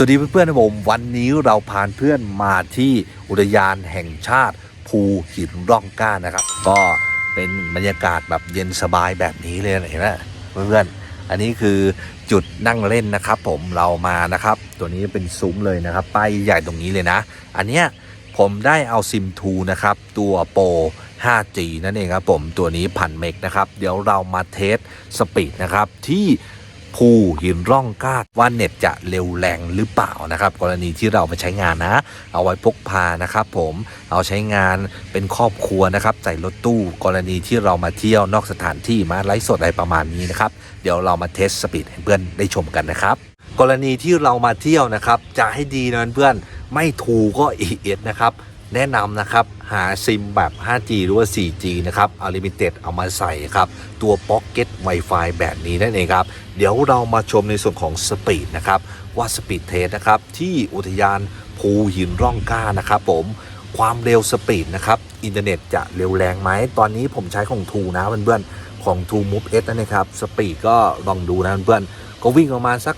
สวัสดีเพื่อนๆนะผมวันนี้เราพาเพื่อนมาที่อุทยานแห่งชาติ ภูหินร่องกล้านะครับ ก็เป็นบรรยากาศแบบเย็นสบายแบบนี้เลยนะเห็นไหมเพื่อนๆอันนี้คือจุดนั่งเล่นนะครับ ผมเรามานะครับ ตัวนี้เป็นซุ้มเลยนะครับป้ายใหญ่ตรงนี้เลยนะ อันเนี้ยผมได้เอาซิมทูนะครับ ตัวโปร 5G นั่นเองครับผมตัวนี้พันเมกนะครับ เดี๋ยวเรามาเทสสปีดนะครับที่ ภูหินร่องกล้าว่าเน็ตจะเร็วแรงหรือเปล่านะครับ กรณีที่เราไปใช้งานนะ เอาไว้พกพานะครับ ผมเอาใช้งานเป็นครอบครัวนะครับใส่รถตู้กรณีที่เรามาเที่ยวนอกสถานที่มาไลฟ์สดอะไรประมาณนี้นะครับ เดี๋ยวเรามาเทสสปีดให้เพื่อนได้ชมกันนะครับ กรณีที่เรามาเที่ยวนะครับ จะให้ดีนะเพื่อนไม่ถูกก็ ES นะครับ แนะนำนะครับ หาซิมแบบ 5G หรือว่า 4G นะครับ Unlimited เอามาใส่ครับ ตัว Pocket Wi-Fi แบบนี้นั่นเองครับ เดี๋ยวเรามาชมในส่วนของสปีดนะครับ ว่าสปีดเทสนะครับ ที่อุทยานภูหินร่องกล้านะครับผมความเร็วสปีดนะครับอินเทอร์เน็ตจะเร็วแรงไหม ตอนนี้ผมใช้ของทูนะเพื่อนๆของ t ู Move S นั่นนะครับ สปีดก็ลองดูนะเพื่อนๆก็วิ่งประมาณสัก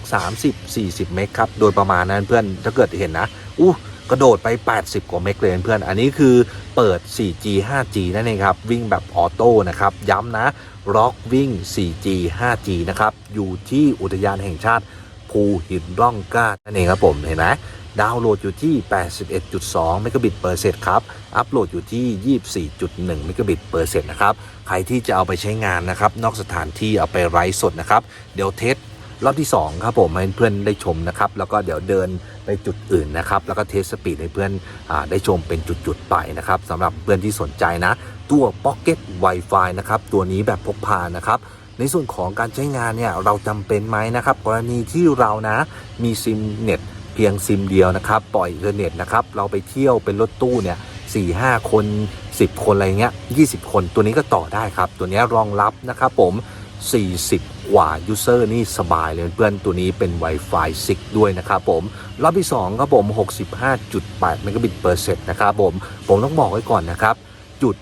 30-40 เมกครับ โดยประมาณนั้นเพื่อนถ้าเกิดเห็นนะอู้ กระโดดไป 80 กว่าเมกเลยเพื่อน อันนี้คือเปิด 4G 5G นั่นเองครับ วิ่งแบบออโต้นะครับ ย้ำนะล็อกวิ่ง 4G 5G นะครับ อยู่ที่อุทยานแห่งชาติภูหินร่องกล้านั่นเองครับผม เห็นไหมดาวน์โหลดอยู่ที่ 81.2 เมกะบิตเปอร์เซกครับ อัปโหลดอยู่ที่ 24.1 เมกะบิตเปอร์เซกนะครับ ใครที่จะเอาไปใช้งานนะครับ นอกสถานที่เอาไปไร้สดนะครับ เดี๋ยวเทส รอบที่ 2 ครับผมให้เพื่อนได้ชมนะครับ แล้วก็เดี๋ยวเดินไปจุดอื่นนะครับ แล้วก็เทสสปีดให้เพื่อนอได้ชมเป็นจุดๆไปนะครับสำหรับเพื่อนที่สนใจนะ ตัว Pocket Wi-Fi นะครับ ตัวนี้แบบพกพานะครับในส่วนของการใช้งานเนี่ยเราจำเป็นไหมนะครับ กรณีที่เรานะมีซิมเน็ตเพียงซิมเดียวนะครับ ปล่อยอินเทอร์เน็ตนะครับ เราไปเที่ยวเป็นรถตู้เนี่ยสี่ห้าคน 10 คนอะไรเงี้ย20 คนตัวนี้ก็ต่อได้ครับ ตัวนี้รองรับนะครับผม 40 กว่ายูเซอร์นี่สบายเลยเพื่อนตัวนี้เป็น Wi-Fi 6 ด้วยนะครับผมรอบที่ 2 ครับผม 65.8เมกะบิตเปอร์เซกนะครับผม ผมต้องบอกไว้ก่อนนะครับ จุด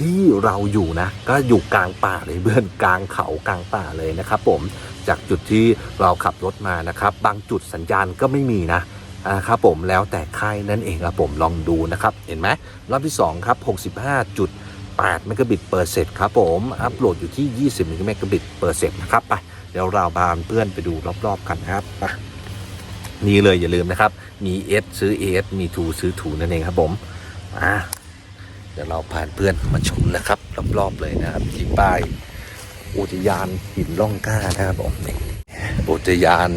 ที่เราอยู่นะ ก็อยู่กลางป่าเลยเพื่อนกลางเขากลางป่าเลยนะครับผมจากจุดที่เราขับรถมานะครับ บางจุดสัญญาณก็ไม่มีนะนะครับผมแล้วแต่ค่ายนั่นเองครับผมลองดูนะครับ เห็นไหมรอบที่ 2 ครับ 8เมกะบิตเปอร์เซกครับผมอัปโหลดอยู่ที่ 20เมกะบิตเปอร์เซกนะครับไปเดี๋ยวเราพาเพื่อนไปดูรอบๆกันนะครับไปนี่เลยอย่าลืมนะครับ มี S ซื้อ AS มี 2 ซื้อ 2 นั่นเองครับผมอ่าเดี๋ยวเราพาเพื่อนมาชมนะครับรอบๆเลยนะครับที่ป้ายอุทยานหินล่องกล้านะครับผมอุทยาน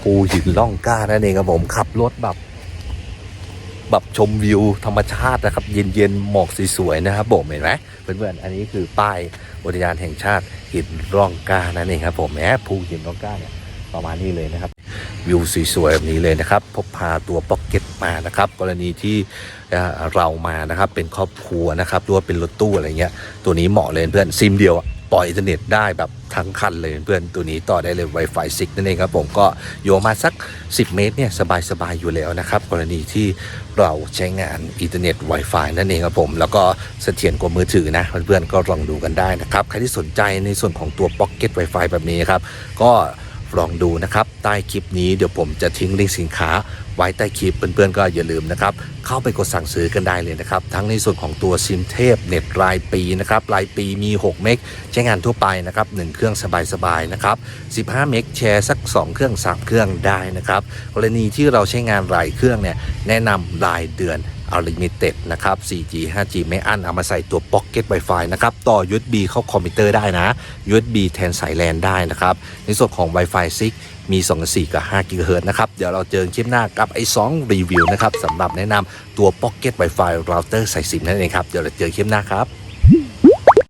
ภูหินล่องกล้านั่นเองครับผมขับรถแบบ แบบชมวิวธรรมชาตินะครับ เย็นๆหมอกสวยๆนะครับผมเห็นไหมเพื่อนๆอันนี้คือป้ายอุทยานแห่งชาติหินร่องกล้านั่นเองครับผมแหมภูหินร่องกล้าเนี่ยประมาณนี้เลยนะครับ วิวสวยๆแบบนี้เลยนะครับพกพาตัวพ็อกเก็ตมานะครับ กรณีที่เรามานะครับเป็นครอบครัวนะครับหรือว่าเป็นรถตู้อะไรเงี้ยตัวนี้เหมาะเลยเพื่อนซิมเดียวอะ ปล่อยอินเทอร์เน็ตได้แบบทั้งคันเลยเพื่อนตัวนี้ต่อได้เลย Wi-Fi 6 นั่นเองครับผมก็โยมาสัก 10 เมตรเนี่ยสบายๆอยู่แล้วนะครับ กรณีที่เราใช้งานอินเทอร์เน็ต Wi-Fi นั่นเองครับผม แล้วก็เสถียรกว่ามือถือนะเพื่อนๆก็ลองดูกันได้นะครับ ใครที่สนใจในส่วนของตัว Pocket Wi-Fi แบบนี้ครับก็ ลองดูนะครับ ใต้คลิปนี้เดี๋ยวผมจะทิ้งลิงก์สินค้าไว้ใต้คลิปเพื่อนๆก็อย่าลืมนะครับ เข้าไปกดสั่งซื้อกันได้เลยนะครับ ทั้งในส่วนของตัวซิมเทพเน็ตรายปีนะครับ รายปีมี 6 เมกใช้งานทั่วไปนะครับ 1 เครื่องสบายๆนะครับ 15 เมกแชร์สัก 2 เครื่อง 3 เครื่องได้นะครับ กรณีที่เราใช้งานรายเครื่องเนี่ยแนะนำรายเดือน เอาลิมิเต็ดนะครับ 4G 5G ไม่อั้นเอามาใส่ตัว Pocket Wi-Fi นะครับ ต่อ USB เข้าคอมพิวเตอร์ได้นะ USB แทนสายแลนได้นะครับ ในส่วนของ Wi-Fi 6 มี 2 4 กับ5 GHz นะครับ เดี๋ยวเราเจอกันคลิปหน้ากับไอ้2รีวิวนะครับสำหรับแนะนำตัว Pocket Wi-Fi Router สายสิมนั่นเองครับ เดี๋ยวเราเจอคลิปหน้าครับ